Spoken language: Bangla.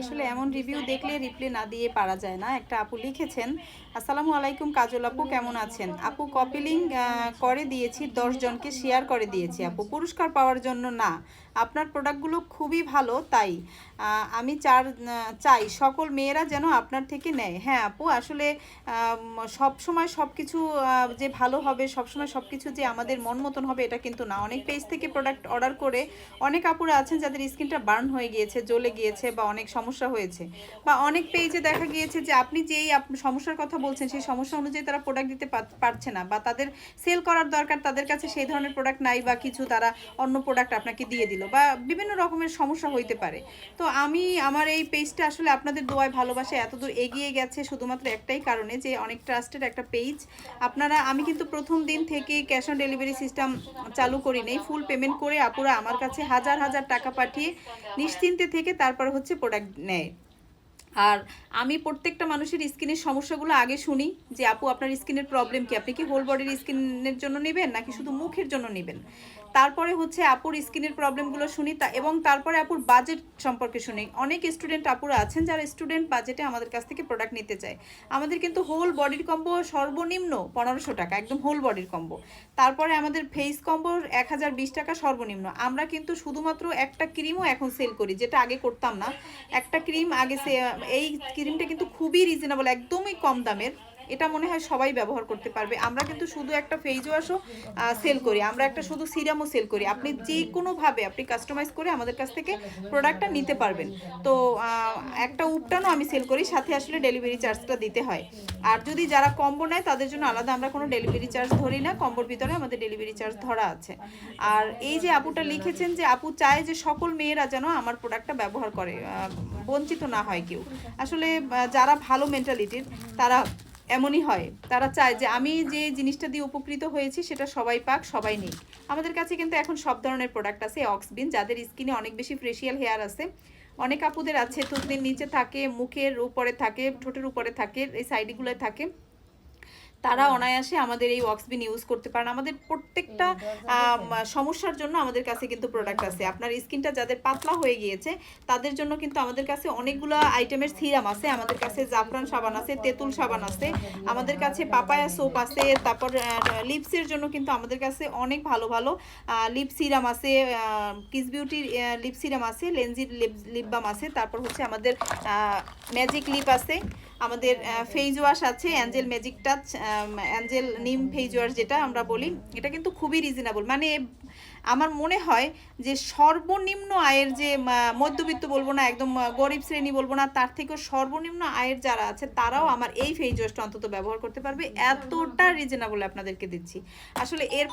আসলে এমন রিভিউ দেখলে রিপ্লে না দিয়ে পারা যায় না। একটা আপু লিখেছেন, আসসালামু আলাইকুম কাজল আপু, কেমন আছেন? আপু কপি লিঙ্ক করে দিয়েছি, দশ জনকে শেয়ার করে দিয়েছি। আপু পুরস্কার পাওয়ার জন্য না, আপনার প্রোডাক্টগুলো খুবই ভালো, তাই আমি চার, চাই সকল মেয়েরা যেন আপনার থেকে নেয়। হ্যাঁ আপু, আসলে সব সময় সব কিছু যে ভালো হবে সব সময় সব কিছু যে আমাদের মন মতন হবে, এটা কিন্তু না। অনেক পেজ থেকে প্রোডাক্ট অর্ডার করে অনেক আপুরা আছেন যাদের স্কিনটা বার্ন হয়ে গিয়েছে, জ্বলে গিয়েছে বা অনেক সমস্যা হয়েছে। বা অনেক পেজে দেখা গিয়েছে যে আপনি যেই সমস্যার কথা বলছেন, সেই সমস্যা অনুযায়ী তারা প্রোডাক্ট দিতে পারছে না বা তাদের সেল করার দরকার, তাদের কাছে সেই ধরনের প্রোডাক্ট নাই বা কিছু তারা অন্য প্রোডাক্ট আপনাকে দিয়ে দিল বা বিভিন্ন রকমের সমস্যা হইতে পারে। তো আমি, আমার এই পেজটা আসলে আপনাদের দোয়ায় ভালোবাসে, এতদূর এগিয়ে গেছে শুধুমাত্র একটাই কারণে যে অনেক ট্রাস্টেড একটা পেজ আপনারা, আমি কিন্তু প্রথম দিন থেকে ক্যাশ অন ডেলিভারি সিস্টেম চালু করি নেই ফুল পেমেন্ট করে আপুরা আমার কাছে হাজার হাজার টাকা পাঠিয়ে নিশ্চিন্তে থেকে তারপর হচ্ছে প্রোডাক্ট নেয় আর আমি প্রত্যেকটা মানুষের স্কিনের সমস্যাগুলো আগে শুনি যে, আপু, আপনার স্কিনের প্রবলেম কি? আপনি কি হোল বডির স্কিনের জন্য নেবেন নাকি শুধু মুখের জন্য নেবেন? তারপরে হচ্ছে আপুর স্কিনের প্রবলেমগুলো শুনি তা এবং তারপরে আপুর বাজেট সম্পর্কে শুনি। অনেক স্টুডেন্ট আপুরা আছেন যারা স্টুডেন্ট বাজেটে আমাদের কাছ থেকে প্রোডাক্ট নিতে চায়। আমাদের কিন্তু হোল বডির কম্বো সর্বনিম্ন পনেরোশো টাকা, একদম হোল বডির কম্বো তারপরে আমাদের ফেস কম্বোর এক হাজার বিশ টাকা সর্বনিম্ন। আমরা কিন্তু শুধুমাত্র একটা ক্রিমও এখন সেল করি, যেটা আগে করতাম না। একটা ক্রিম আগে এই ক্রিমটা কিন্তু খুবই রিজনেবল একদমই কম দামের। এটা মনে হয় সবাই ব্যবহার করতে পারবে। আমরা কিন্তু শুধু একটা ফেস ওয়াশও সেল করি। আমরা একটা শুধু সিরামও সেল করি। আপনি যে কোনোভাবে আপনি কাস্টমাইজ করে আমাদের কাছ থেকে প্রোডাক্টটা নিতে পারবেন। তো একটা উপটানও আমি সেল করি, সাথে আসলে ডেলিভারি চার্জটা দিতে হয়। আর যদি যারা কম্বো নেয়, তাদের জন্য আলাদা আমরা কোনো ডেলিভারি চার্জ ধরি না কম্বোর ভিতরে আমাদের ডেলিভারি চার্জ ধরা আছে। আর এই যে আপুটা লিখেছেন যে, আপু চায় যে সকল মেয়েরা যেন আমার প্রোডাক্টটা ব্যবহার করে বঞ্চিত না হয় কেউ। আসলে যারা ভালো মেন্টালিটির তারা এমনই হয়। তারা চায় যে আমি যে জিনিসটা দিয়ে উপকৃত হয়েছি সেটা সবাই পাক, সবাই নেই আমাদের কাছে কিন্তু এখন সব ধরনের প্রোডাক্ট আছে অক্সবিন যাদের স্কিনে অনেক বেশি ফ্রেশিয়াল হেয়ার আছে। অনেক আপুদের আছে থুতনির নিচে থাকে, মুখের উপরে থাকে, ঠোঁটের উপরে থাকে, এই সাইডগুলোয় থাকে। তারা অনায়াসে আমাদের এই ওয়াক্সবিন ইউজ করতে পারেন। আমাদের প্রত্যেকটা সমস্যার জন্য আমাদের কাছে কিন্তু প্রোডাক্ট আছে। আপনার স্কিনটা যাদের পাতলা হয়ে গিয়েছে তাদের জন্য কিন্তু আমাদের কাছে অনেকগুলো আইটেমের সিরাম আছে। আমাদের কাছে জাফরান সাবান আছে তেঁতুল সাবান আছে। আমাদের কাছে পাপায়া সোপ আছে। তারপর লিপসের জন্য কিন্তু আমাদের কাছে অনেক ভালো ভালো লিপ সিরাম আছে কিস বিউটির লিপ সিরাম আছে লেন্সির লিপ লিপ বাম আছে। তারপর হচ্ছে আমাদের ম্যাজিক লিপ আছে। আমাদের ফেজ ওয়াশ আছে অ্যাঞ্জেল ম্যাজিক টাচ অ্যাঞ্জেল, নিম ফেজুয়ার যেটা আমরা বলি, এটা কিন্তু খুবই রিজনেবল মানে আমার মনে হয় যে সর্বনিম্ন আয়ের যে মধ্যবিত্ত বলব না, একদম গরিব শ্রেণি বলব না, তার থেকেও সর্বনিম্ন আয়ের যারা আছে, তারাও আমার এই ফেজ ওয়াশটা অন্তত ব্যবহার করতে পারবে। এতটা রিজনেবল আপনাদেরকে দিচ্ছি। আসলে এর